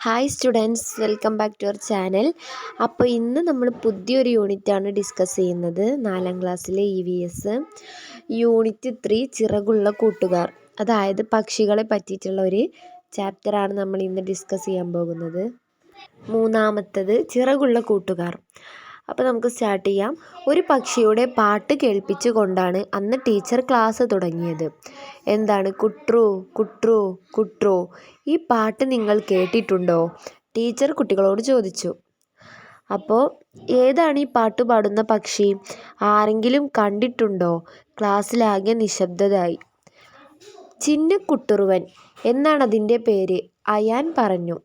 Hi students welcome back to our channel അപ്പോൾ ഇന്ന് നമ്മൾ പുതിയൊരു യൂണിറ്റാണ് ഡിസ്കസ് ചെയ്യുന്നത്. നാലാം ക്ലാസ്സിലെ E V S unit three ചിറകുള്ള കൂട്ടുകാർ. അതായത് പക്ഷികളെ പറ്റിയിട്ടുള്ള ഒരു ചാപ്റ്ററാണ് നമ്മൾ ഇന്ന് ഡിസ്കസ് ചെയ്യാൻ പോകുന്നത്. മൂന്നാമത്തത് ചിറകുള്ള കൂട്ടുകാർ. അപ്പോൾ നമുക്ക് സ്റ്റാർട്ട് ചെയ്യാം. ഒരു പക്ഷിയുടെ പാട്ട് കേൾപ്പിച്ചു കൊണ്ടാണ് അന്ന് ടീച്ചർ ക്ലാസ് തുടങ്ങിയത്. എന്താണ്? കുട്രൂ കുട്രൂ കുട്രൂ. ഈ പാട്ട് നിങ്ങൾ കേട്ടിട്ടുണ്ടോ? ടീച്ചർ കുട്ടികളോട് ചോദിച്ചു. അപ്പോൾ ഏതാണ് ഈ പാട്ട് പാടുന്ന പക്ഷി? ആരെങ്കിലും കണ്ടിട്ടുണ്ടോ? ക്ലാസ്സിലാകെ നിശബ്ദതായി ചിന്നക്കുട്ടുറുവൻ എന്നാണ് അതിന്റെ പേര്. അയാൻ പറഞ്ഞു.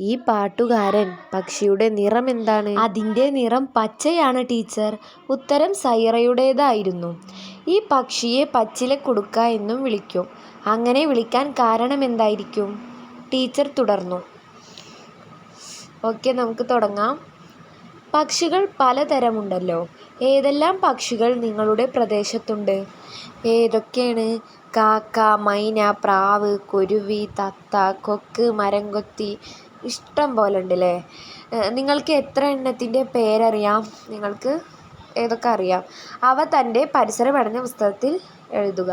ഈ പാട്ടുകാരൻ പക്ഷിയുടെ നിറം എന്താണ്? അതിന്റെ നിറം പച്ചയാണ് ടീച്ചർ. ഉത്തരം സൈറയുടേതായിരുന്നു. ഈ പക്ഷിയെ പച്ചില കൊടുക്ക എന്നും വിളിക്കും. അങ്ങനെ വിളിക്കാൻ കാരണം എന്തായിരിക്കും? ടീച്ചർ തുടർന്നു. ഓക്കെ നമുക്ക് തുടങ്ങാം. പക്ഷികൾ പലതരമുണ്ടല്ലോ. ഏതെല്ലാം പക്ഷികൾ നിങ്ങളുടെ പ്രദേശത്തുണ്ട്? ഏതൊക്കെയാണ്? കാക്ക മൈന പ്രാവ് കുരുവി തത്ത കൊക്ക് മരംകൊത്തി ഇഷ്ടം പോലെ ഉണ്ടല്ലേ? നിങ്ങൾക്ക് എത്ര എണ്ണത്തിന്റെ പേരറിയാം? നിങ്ങൾക്ക് ഏതൊക്കെ അറിയാം? അവ തന്റെ പഠന പുസ്തകത്തിൽ എഴുതുക.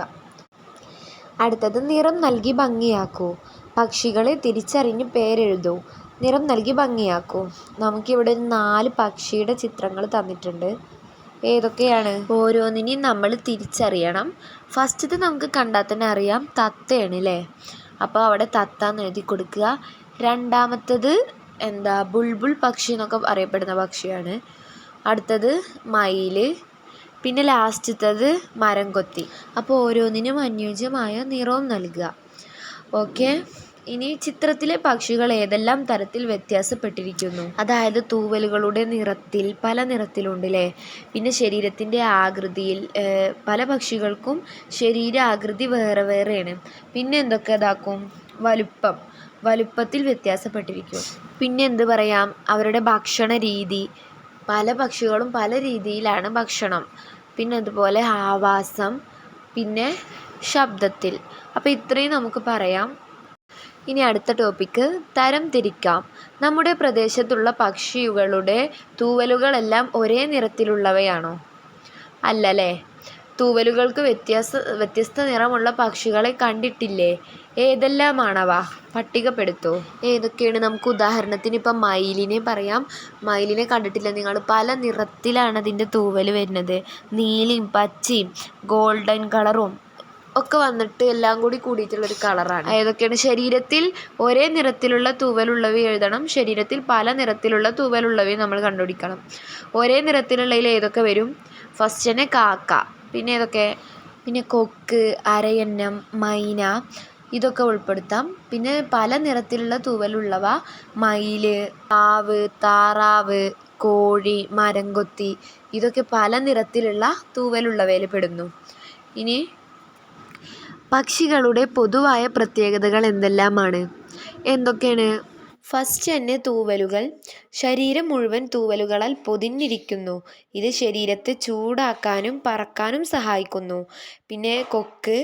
അടുത്തത് നിറം നൽകി ഭംഗിയാക്കൂ. പക്ഷികളെ തിരിച്ചറിഞ്ഞ് പേരെഴുതൂ. നിറം നൽകി ഭംഗിയാക്കൂ. നമുക്കിവിടെ നാല് പക്ഷിയുടെ ചിത്രങ്ങൾ തന്നിട്ടുണ്ട്. ഏതൊക്കെയാണ്? ഓരോന്നിനെയും നമ്മൾ തിരിച്ചറിയണം. ഫസ്റ്റത്തെ നമുക്ക് കണ്ടാൽ തന്നെ അറിയാം തത്തയാണ് അല്ലേ അപ്പോൾ അവിടെ തത്ത എന്ന് എഴുതി കൊടുക്കുക. രണ്ടാമത്തത് എന്താ? ബുൾബുൾ പക്ഷി എന്നൊക്കെ അറിയപ്പെടുന്ന പക്ഷിയാണ്. അടുത്തത് മയിൽ പിന്നെ ലാസ്റ്റത്തത് മരം കൊത്തി. അപ്പോൾ ഓരോന്നിനും അനുയോജ്യമായ നിറവും നൽകുക. ഓക്കെ? ഇനി ചിത്രത്തിലെ പക്ഷികൾ ഏതെല്ലാം തരത്തിൽ വ്യത്യാസപ്പെട്ടിരിക്കുന്നു? അതായത് തൂവലുകളുടെ നിറത്തിൽ പല നിറത്തിലുണ്ട് അല്ലേ പിന്നെ ശരീരത്തിന്റെ ആകൃതിയിൽ പല പക്ഷികൾക്കും ശരീര ആകൃതി വേറെ വേറെയാണ്. പിന്നെ എന്തൊക്കെ ഇതാക്കും? വലുപ്പം. വലുപ്പത്തിൽ വ്യത്യാസപ്പെട്ടിരിക്കും. പിന്നെ എന്ത് പറയാം? അവരുടെ ഭക്ഷണ രീതി. പല പക്ഷികളും പല രീതിയിലാണ് ഭക്ഷണം. പിന്നെ അതുപോലെ ആവാസം. പിന്നെ ശബ്ദത്തിൽ. അപ്പോൾ ഇത്രയും നമുക്ക് പറയാം. ഇനി അടുത്ത ടോപ്പിക്ക് തരം തിരിക്കാം. നമ്മുടെ പ്രദേശത്തുള്ള പക്ഷികളുടെ തൂവലുകളെല്ലാം ഒരേ നിറത്തിലുള്ളവയാണോ? അല്ലല്ലേ? തൂവലുകൾക്ക് വ്യത്യാസ വ്യത്യസ്ത നിറമുള്ള പക്ഷികളെ കണ്ടിട്ടില്ലേ? ഏതെല്ലാമാണവ? പട്ടികപ്പെടുത്തൂ. ഏതൊക്കെയാണ്? നമുക്ക് ഉദാഹരണത്തിന് ഇപ്പം മയിലിനെ പറയാം. മയിലിനെ കണ്ടിട്ടില്ല. നിങ്ങൾ പല നിറത്തിലാണ് അതിന്റെ തൂവൽ വരുന്നത്. നീലയും പച്ചയും ഗോൾഡൻ കളറും ഒക്കെ വന്നിട്ട് എല്ലാം കൂടി കൂടിയിട്ടുള്ളൊരു കളറാണ്. ഏതൊക്കെയാണ്? ശരീരത്തിൽ ഒരേ നിറത്തിലുള്ള തൂവലുള്ളവ എഴുതണം. ശരീരത്തിൽ പല നിറത്തിലുള്ള തൂവലുള്ളവയും നമ്മൾ കണ്ടുപിടിക്കണം. ഒരേ നിറത്തിലുള്ളതിൽ ഏതൊക്കെ വരും? ഫസ്റ്റ് തന്നെ കാക്ക. പിന്നെ ഏതൊക്കെ? പിന്നെ കൊക്ക് അരയന്നം മൈന ഇതൊക്കെ ഉൾപ്പെടുത്താം. പിന്നെ പല നിറത്തിലുള്ള തൂവലുള്ളവ മയിൽ താവ് താറാവ് കോഴി മരംകൊത്തി ഇതൊക്കെ പല നിറത്തിലുള്ള തൂവലുള്ളവയിൽ പെടുന്നു. ഇനി പക്ഷികളുടെ പൊതുവായ പ്രത്യേകതകൾ എന്തെല്ലാമാണ്? എന്തൊക്കെയാണ്? ഫസ്റ്റ് തന്നെ തൂവലുകൾ. ശരീരം മുഴുവൻ തൂവലുകളാൽ പൊതിഞ്ഞിരിക്കുന്നു. ഇത് ശരീരത്തെ ചൂടാക്കാനും പറക്കാനും സഹായിക്കുന്നു. പിന്നെ കൊക്ക്.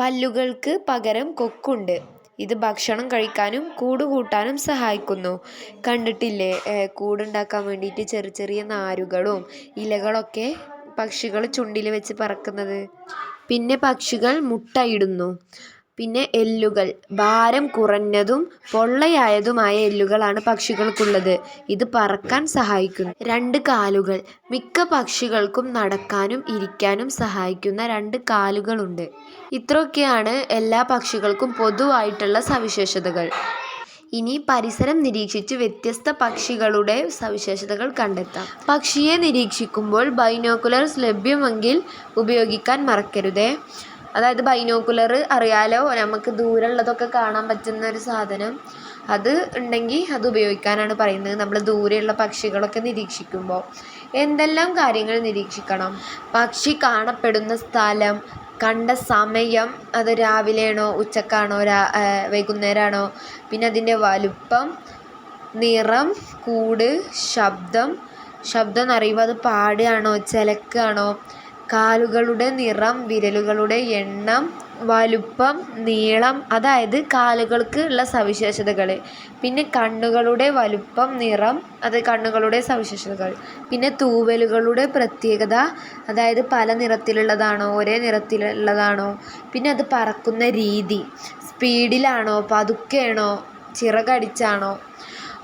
പല്ലുകൾക്ക് പകരം കൊക്കുണ്ട്. ഇത് ഭക്ഷണം കഴിക്കാനും കൂട് കൂട്ടാനും സഹായിക്കുന്നു. കണ്ടിട്ടില്ലേ? കൂടുണ്ടാക്കാൻ വേണ്ടിയിട്ട് ചെറിയ ചെറിയ നാരുകളും ഇലകളൊക്കെ പക്ഷികൾ ചുണ്ടിൽ വെച്ച് പറക്കുന്നത്. പിന്നെ പക്ഷികൾ മുട്ടയിടുന്നു. പിന്നെ എല്ലുകൾ. ഭാരം കുറഞ്ഞതും പൊള്ളയായതുമായ എല്ലുകളാണ് പക്ഷികൾക്കുള്ളത്. ഇത് പറക്കാൻ സഹായിക്കുന്നു. രണ്ട് കാലുകൾ. മിക്ക പക്ഷികൾക്കും നടക്കാനും ഇരിക്കാനും സഹായിക്കുന്ന രണ്ട് കാലുകളുണ്ട്. ഇത്രയൊക്കെയാണ് എല്ലാ പക്ഷികൾക്കും പൊതുവായിട്ടുള്ള സവിശേഷതകൾ. ഇനി പരിസരം നിരീക്ഷിച്ച് വ്യത്യസ്ത പക്ഷികളുടെ സവിശേഷതകൾ കണ്ടെത്താം. പക്ഷിയെ നിരീക്ഷിക്കുമ്പോൾ ബൈനോക്കുലർസ് ലഭ്യമെങ്കിൽ ഉപയോഗിക്കാൻ മറക്കരുതേ. അതായത് ബൈനോക്കുലർ അറിയാലോ നമുക്ക് ദൂരമുള്ളതൊക്കെ കാണാൻ പറ്റുന്ന ഒരു സാധനം. അത് ഉണ്ടെങ്കിൽ അത് ഉപയോഗിക്കാനാണ് പറയുന്നത്. നമ്മൾ ദൂരെയുള്ള പക്ഷികളൊക്കെ നിരീക്ഷിക്കുമ്പോൾ എന്തെല്ലാം കാര്യങ്ങൾ നിരീക്ഷിക്കണം? പക്ഷി കാണപ്പെടുന്ന സ്ഥലം കണ്ട സമയം അത് രാവിലെയാണോ ഉച്ചക്കാണോ വൈകുന്നേരമാണോ പിന്നെ അതിന്റെ വലുപ്പം നിറം കൂട് ശബ്ദം. ശബ്ദം എന്ന് അത് പാടുകയാണോ ചിലക്കുകയാണോ? കാലുകളുടെ നിറം വിരലുകളുടെ എണ്ണം വലുപ്പം നീളം അതായത് കാലുകൾക്ക് ഉള്ള സവിശേഷതകൾ പിന്നെ കണ്ണുകളുടെ വലുപ്പം നിറം അത് കണ്ണുകളുടെ സവിശേഷതകൾ. പിന്നെ തൂവലുകളുടെ പ്രത്യേകത അതായത് പല നിറത്തിലുള്ളതാണോ ഒരേ നിറത്തിലുള്ളതാണോ. പിന്നെ അത് പറക്കുന്ന രീതി. സ്പീഡിലാണോ പതുക്കെയാണോ ചിറകടിച്ചാണോ.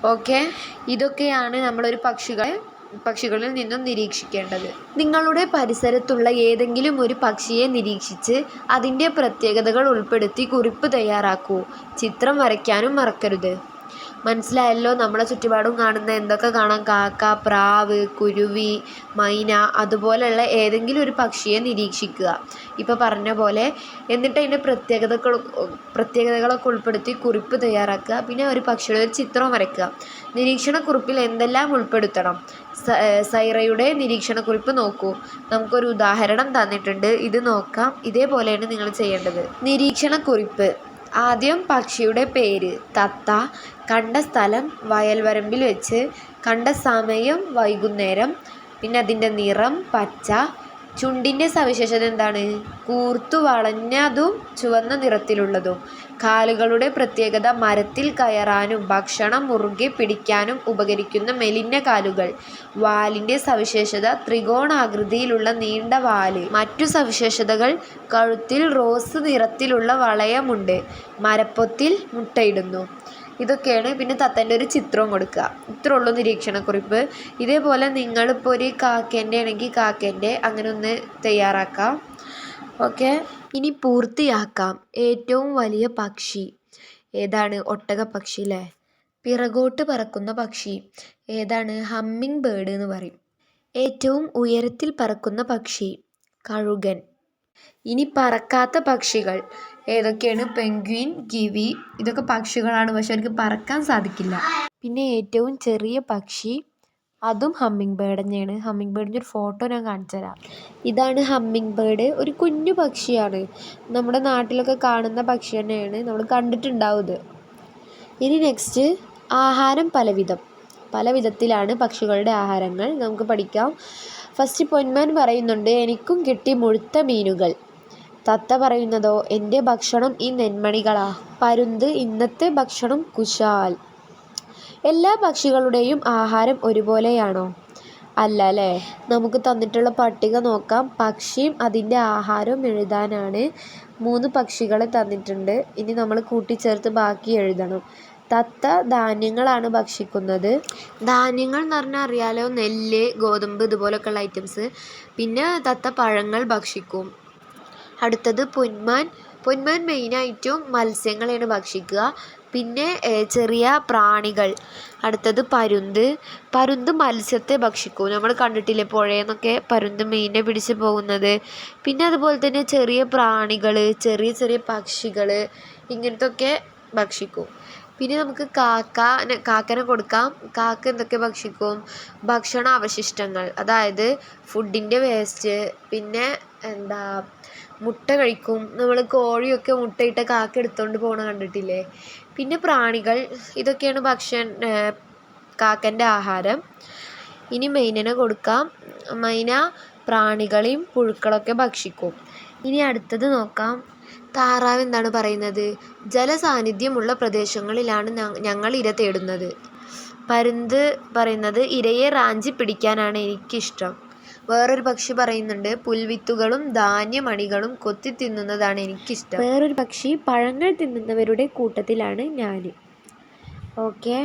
ഓക്കെ? ഇതൊക്കെയാണ് നമ്മളൊരു പക്ഷികളെ പക്ഷികളിൽ നിന്നും നിരീക്ഷിക്കേണ്ടത്. നിങ്ങളുടെ പരിസരത്തുള്ള ഏതെങ്കിലും ഒരു പക്ഷിയെ നിരീക്ഷിച്ച് അതിന്റെ പ്രത്യേകതകൾ ഉൾപ്പെടുത്തി കുറിപ്പ് തയ്യാറാക്കൂ. ചിത്രം വരയ്ക്കാനും മറക്കരുത്. മനസ്സിലായല്ലോ നമ്മളെ ചുറ്റുപാടും കാണുന്ന എന്തൊക്കെ കാണാം. കാക്ക പ്രാവ് കുരുവി മൈന അതുപോലെയുള്ള ഏതെങ്കിലും ഒരു പക്ഷിയെ നിരീക്ഷിക്കുക. ഇപ്പോൾ പറഞ്ഞ പോലെ എന്നിട്ട് അതിന്റെ പ്രത്യേകതകൾ പ്രത്യേകതകളൊക്കെ ഉൾപ്പെടുത്തി കുറിപ്പ് തയ്യാറാക്കുക. പിന്നെ ഒരു പക്ഷിയുടെ ഒരു ചിത്രം വരയ്ക്കുക. നിരീക്ഷണ കുറിപ്പിൽ എന്തെല്ലാം ഉൾപ്പെടുത്തണം? സൈറയുടെ നിരീക്ഷണ കുറിപ്പ് നോക്കൂ. നമുക്കൊരു ഉദാഹരണം തന്നിട്ടുണ്ട്. ഇത് നോക്കാം. ഇതേപോലെയാണ് നിങ്ങൾ ചെയ്യേണ്ടത്. നിരീക്ഷണക്കുറിപ്പ്. ആദ്യം പക്ഷിയുടെ പേര്. തത്ത. കണ്ട സ്ഥലം വയൽവരമ്പിൽ വെച്ച് കണ്ട സമയം വൈകുന്നേരം. പിന്നെ അതിന്റെ നിറം പച്ച. ചുണ്ടിന്റെ സവിശേഷത എന്താണ്? കൂർത്തു വളഞ്ഞതും ചുവന്ന നിറത്തിലുള്ളതും. കാലുകളുടെ പ്രത്യേകത മരത്തിൽ കയറാനും ഭക്ഷണം മുറുകെ പിടിക്കാനും ഉപകരിക്കുന്ന മെലിഞ്ഞ കാലുകൾ. വാലിന്റെ സവിശേഷത ത്രികോണാകൃതിയിലുള്ള നീണ്ട വാൽ. മറ്റു സവിശേഷതകൾ കഴുത്തിൽ റോസ് നിറത്തിലുള്ള വളയമുണ്ട്. മരപ്പൊത്തിൽ മുട്ടയിടുന്നു. ഇതൊക്കെയാണ് പിന്നെ തത്തേന്റെ ഒരു ചിത്രവും കൊടുക്കുക. ഇത്രേ ഉള്ളൂ നിരീക്ഷണക്കുറിപ്പ്. ഇതേപോലെ നിങ്ങളിപ്പോൾ ഒരു കാക്കേന്റെ ആണെങ്കിൽ കാക്കേന്റെ അങ്ങനെ ഒന്ന് തയ്യാറാക്കാം. ഓക്കെ. ഇനി പൂർത്തിയാക്കാം. ഏറ്റവും വലിയ പക്ഷി. ഏതാണ്? ഒട്ടക പക്ഷി അല്ലേ? പിറകോട്ട് പറക്കുന്ന പക്ഷി. ഏതാണ്? ഹമ്മിങ് ബേർഡ് എന്ന് പറയും. ഏറ്റവും ഉയരത്തിൽ പറക്കുന്ന പക്ഷി. കഴുകൻ. ഇനി പറക്കാത്ത പക്ഷികൾ. ഏതൊക്കെയാണ്? പെൻഗ്വിൻ കിവി ഇതൊക്കെ പക്ഷികളാണ്. പക്ഷെ അവർക്ക് പറക്കാൻ സാധിക്കില്ല. പിന്നെ ഏറ്റവും ചെറിയ പക്ഷി അതും ഹമ്മിങ് ബേർഡ് തന്നെയാണ്. ഹമ്മിങ് ബേർഡിന്റെ ഒരു ഫോട്ടോ ഞാൻ കാണിച്ചു തരാം. ഇതാണ് ഹമ്മിങ് ബേർഡ് ഒരു കുഞ്ഞു പക്ഷിയാണ്. നമ്മുടെ നാട്ടിലൊക്കെ കാണുന്ന പക്ഷി തന്നെയാണ്. നമ്മൾ കണ്ടിട്ടുണ്ടാവും ഇത്. ഇനി നെക്സ്റ്റ് ആഹാരം പലവിധം. പല വിധത്തിലാണ് പക്ഷികളുടെ ആഹാരങ്ങൾ. നമുക്ക് പഠിക്കാം. ഫസ്റ്റ് പൊന്മാൻ പറയുന്നുണ്ട് എനിക്കും കിട്ടി മുഴുത്ത മീനുകൾ. തത്ത പറയുന്നതോ എന്റെ ഭക്ഷണം ഈ നെന്മണികളാ. പരുന്ത് ഇന്നത്തെ ഭക്ഷണം കുശാൽ. എല്ലാ പക്ഷികളുടെയും ആഹാരം ഒരുപോലെയാണോ? അല്ല അല്ലേ നമുക്ക് തന്നിട്ടുള്ള പട്ടിക നോക്കാം. പക്ഷിയും അതിന്റെ ആഹാരവും എഴുതാനാണ് മൂന്ന് പക്ഷികളെ തന്നിട്ടുണ്ട്. ഇനി നമ്മൾ കൂട്ടിച്ചേർത്ത് ബാക്കി എഴുതണം. തത്ത ധാന്യങ്ങളാണ് ഭക്ഷിക്കുന്നത്. ധാന്യങ്ങൾ എന്ന് പറഞ്ഞാൽ അറിയാലോ നെല്ല് ഗോതമ്പ് ഇതുപോലൊക്കെയുള്ള ഐറ്റംസ് പിന്നെ തത്ത പഴങ്ങൾ ഭക്ഷിക്കും. അടുത്തത് പൊന്മാൻ. പൊന്മാൻ മെയിനായിട്ടും മത്സ്യങ്ങളെയാണ് ഭക്ഷിക്കുക. പിന്നെ ചെറിയ പ്രാണികൾ. അടുത്തത് പരുന്ത്. പരുന്ത് മത്സ്യത്തെ ഭക്ഷിക്കും. നമ്മൾ കണ്ടിട്ടില്ലേ പുഴയിൽ നിന്നൊക്കെ പരുന്ത് മീനിനെ പിടിച്ച് പോകുന്നത്. പിന്നെ അതുപോലെ തന്നെ ചെറിയ പ്രാണികൾ ചെറിയ ചെറിയ പക്ഷികൾ ഇങ്ങനത്തെ ഒക്കെ ഭക്ഷിക്കും. പിന്നെ നമുക്ക് കാക്ക കാക്കനെ കൊടുക്കാം. കാക്ക എന്തൊക്കെ ഭക്ഷിക്കും? ഭക്ഷണ അവശിഷ്ടങ്ങൾ. അതായത് ഫുഡിന്റെ വേസ്റ്റ് പിന്നെ എന്താ മുട്ട കഴിക്കും. നമ്മൾ കോഴിയൊക്കെ മുട്ടയിട്ട കാക്ക എടുത്തുകൊണ്ട് പോകണ കണ്ടിട്ടില്ലേ? പിന്നെ പ്രാണികൾ. ഇതൊക്കെയാണ് ഭക്ഷണ കാക്കന്റെ ആഹാരം. ഇനി മൈനനെ കൊടുക്കാം. മൈന പ്രാണികളെയും പുഴുക്കളൊക്കെ ഭക്ഷിക്കും. ഇനി അടുത്തത് നോക്കാം. താറാവ് എന്താണ് പറയുന്നത്. ജലസാന്നിധ്യമുള്ള പ്രദേശങ്ങളിലാണ് ഞങ്ങൾ ഇര തേടുന്നത്. പരുന്ത് പറയുന്നത് ഇരയെ റാഞ്ചി പിടിക്കാനാണ് എനിക്കിഷ്ടം. വേറൊരു പക്ഷി പറയുന്നുണ്ട് പുൽവിത്തുകളും ധാന്യമണികളും കൊത്തി തിന്നുന്നതാണ് എനിക്കിഷ്ടം. വേറൊരു പക്ഷി പഴങ്ങൾ തിന്നുന്നവരുടെ കൂട്ടത്തിലാണ് ഞാൻ ഓക്കെ.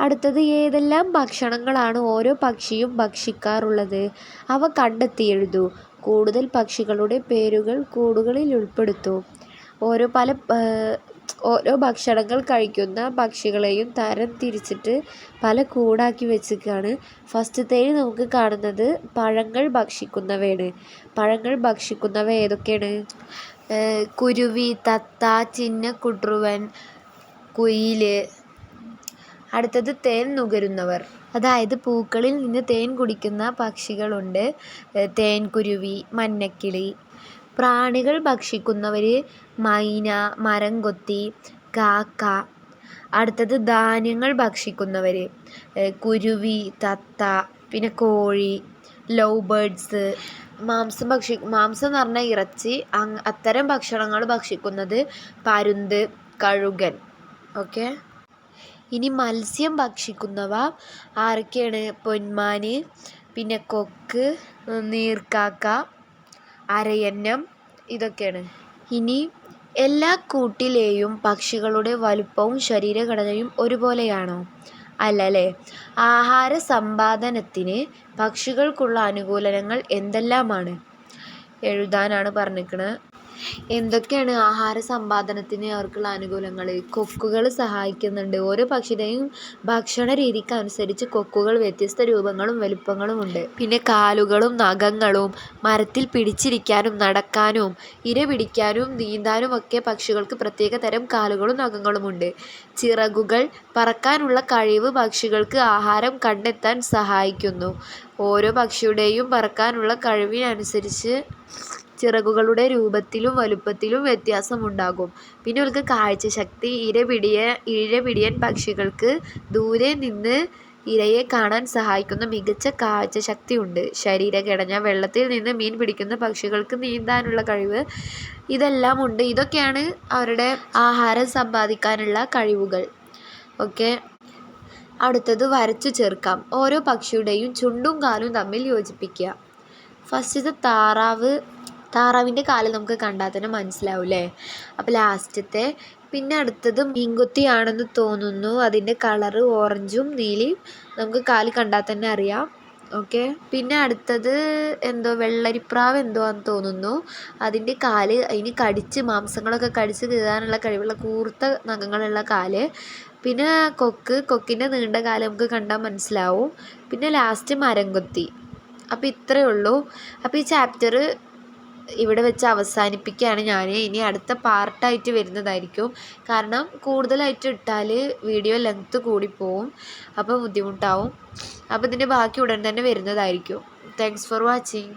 അടുത്തത് ഏതെല്ലാം ഭക്ഷണങ്ങളാണ് ഓരോ പക്ഷിയും ഭക്ഷിക്കാറുള്ളത്? അവ കണ്ടെത്തി എഴുതൂ. കൂടുതൽ പക്ഷികളുടെ പേരുകൾ കൂടുകളിൽ ഉൾപ്പെടുത്തൂ. ഓരോ പല ഓരോ ഭക്ഷണങ്ങൾ കഴിക്കുന്ന പക്ഷികളെയും തരം തിരിച്ചിട്ട് പല കൂടാക്കി വെച്ചിരിക്കുകയാണ്. ഫസ്റ്റത്തേന് നമുക്ക് കാണുന്നത് പഴങ്ങൾ ഭക്ഷിക്കുന്നവയാണ്. പഴങ്ങൾ ഭക്ഷിക്കുന്നവ ഏതൊക്കെയാണ്? കുരുവി തത്ത ചിന്നക്കുട്രുവൻ കുയിൽ അടുത്തത് തേൻ നുകരുന്നവർ. അതായത് പൂക്കളിൽ നിന്ന് തേൻ കുടിക്കുന്ന പക്ഷികളുണ്ട്. തേൻകുരുവി മഞ്ഞക്കിളി. പ്രാണികൾ ഭക്ഷിക്കുന്നവർ മൈന മരംകൊത്തി കാക്ക. അടുത്തത് ധാന്യങ്ങൾ ഭക്ഷിക്കുന്നവർ കുരുവി തത്ത പിന്നെ കോഴി ലവ് ബേഡ്സ് മാംസം ഭക്ഷി മാംസം എന്ന് പറഞ്ഞാൽ ഇറച്ചി അത്തരം ഭക്ഷണങ്ങൾ ഭക്ഷിക്കുന്നത് പരുന്ത് കഴുകൻ. ഓക്കെ? ഇനി മത്സ്യം ഭക്ഷിക്കുന്നവ ആരൊക്കെയാണ്? പൊന്മാൻ പിന്നെ കൊക്ക് നീർക്കാക്ക അരയന്നം ഇതൊക്കെയാണ്. ഇനി എല്ലാ കൂട്ടിലെയും പക്ഷികളുടെ വലുപ്പവും ശരീരഘടനയും ഒരുപോലെയാണോ? അല്ല അല്ലേ ആഹാര സമ്പാദനത്തിന് പക്ഷികൾക്കുള്ള അനുകൂലനങ്ങൾ എന്തെല്ലാമാണ്? എഴുതാനാണ് പറഞ്ഞിരിക്കുന്നത് എന്തൊക്കെയാണ് ആഹാര സമ്പാദനത്തിന് അവർക്കുള്ള അനുകൂലങ്ങൾ കൊക്കുകൾ സഹായിക്കുന്നുണ്ട്. ഓരോ പക്ഷിയുടെയും ഭക്ഷണ രീതിക്ക് അനുസരിച്ച് കൊക്കുകൾ വ്യത്യസ്ത രൂപങ്ങളും വലുപ്പങ്ങളും ഉണ്ട്. പിന്നെ കാലുകളും നഖങ്ങളും മരത്തിൽ പിടിച്ചിരിക്കാനും നടക്കാനും ഇര പിടിക്കാനും നീന്താനും ഒക്കെ പക്ഷികൾക്ക് പ്രത്യേക തരം കാലുകളും നഖങ്ങളുമുണ്ട് ചിറകുകൾ പറക്കാനുള്ള കഴിവ് പക്ഷികൾക്ക് ആഹാരം കണ്ടെത്താൻ സഹായിക്കുന്നു. ഓരോ പക്ഷിയുടെയും പറക്കാനുള്ള കഴിവിനനുസരിച്ച് ചിറകുകളുടെ രൂപത്തിലും വലുപ്പത്തിലും വ്യത്യാസമുണ്ടാകും. പിന്നെ അവർക്ക് കാഴ്ചശക്തി ഇരപിടിയ പിടിയ ഇര പിടിയൻ പക്ഷികൾക്ക് ദൂരെ നിന്ന് ഇരയെ കാണാൻ സഹായിക്കുന്ന മികച്ച കാഴ്ചശക്തിയുണ്ട്. ശരീരഘടന വെള്ളത്തിൽ നിന്ന് മീൻ പിടിക്കുന്ന പക്ഷികൾക്ക് നീന്താനുള്ള കഴിവ് ഇതെല്ലാം ഉണ്ട് ഇതൊക്കെയാണ് അവരുടെ ആഹാരം സമ്പാദിക്കാനുള്ള കഴിവുകൾ. ഓക്കെ. അടുത്തത് വരച്ചു ചേർക്കാം. ഓരോ പക്ഷിയുടെയും ചുണ്ടും കാലും തമ്മിൽ യോജിപ്പിക്കുക. ഫസ്റ്റത്തെ താറാവ് താറാവിന്റെ കാൽ നമുക്ക് കണ്ടാൽ തന്നെ മനസ്സിലാവും അല്ലേ അപ്പോൾ ലാസ്റ്റത്തെ പിന്നെ അടുത്തത് മീൻകുത്തിയാണെന്ന് തോന്നുന്നു. അതിന്റെ കളറ് ഓറഞ്ചും നീലയും നമുക്ക് കാൽ കണ്ടാൽ തന്നെ അറിയാം. ഓക്കെ? പിന്നെ അടുത്തത് എന്തോ വെള്ളരിപ്രാവ് എന്തോ ആണെന്ന് തോന്നുന്നു. അതിന്റെ കാൽ അതിന് കടിച്ച് മാംസങ്ങളൊക്കെ കടിച്ച് കീറാനുള്ള കഴിവുള്ള കൂർത്ത നഖങ്ങളുള്ള കാൽ. പിന്നെ കൊക്ക് കൊക്കിന്റെ നീണ്ട കാൽ നമുക്ക് കണ്ടാൽ മനസ്സിലാവും. പിന്നെ ലാസ്റ്റ് മരംകൊത്തി. അപ്പോൾ ഇത്രയേ ഉള്ളൂ. അപ്പോൾ ഈ ചാപ്റ്റർ ഇവിടെ വെച്ച് അവസാനിപ്പിക്കുകയാണ് ഞാൻ. ഇനി അടുത്ത പാർട്ടായിട്ട് വരുന്നതായിരിക്കും. കാരണം കൂടുതലായിട്ട് ഇട്ടാൽ വീഡിയോ ലെങ്ത്ത് കൂടിപ്പോവും അപ്പോൾ ബുദ്ധിമുട്ടാവും. അപ്പോൾ ഇതിന്റെ ബാക്കി ഉടൻ തന്നെ വരുന്നതായിരിക്കും. Thanks for watching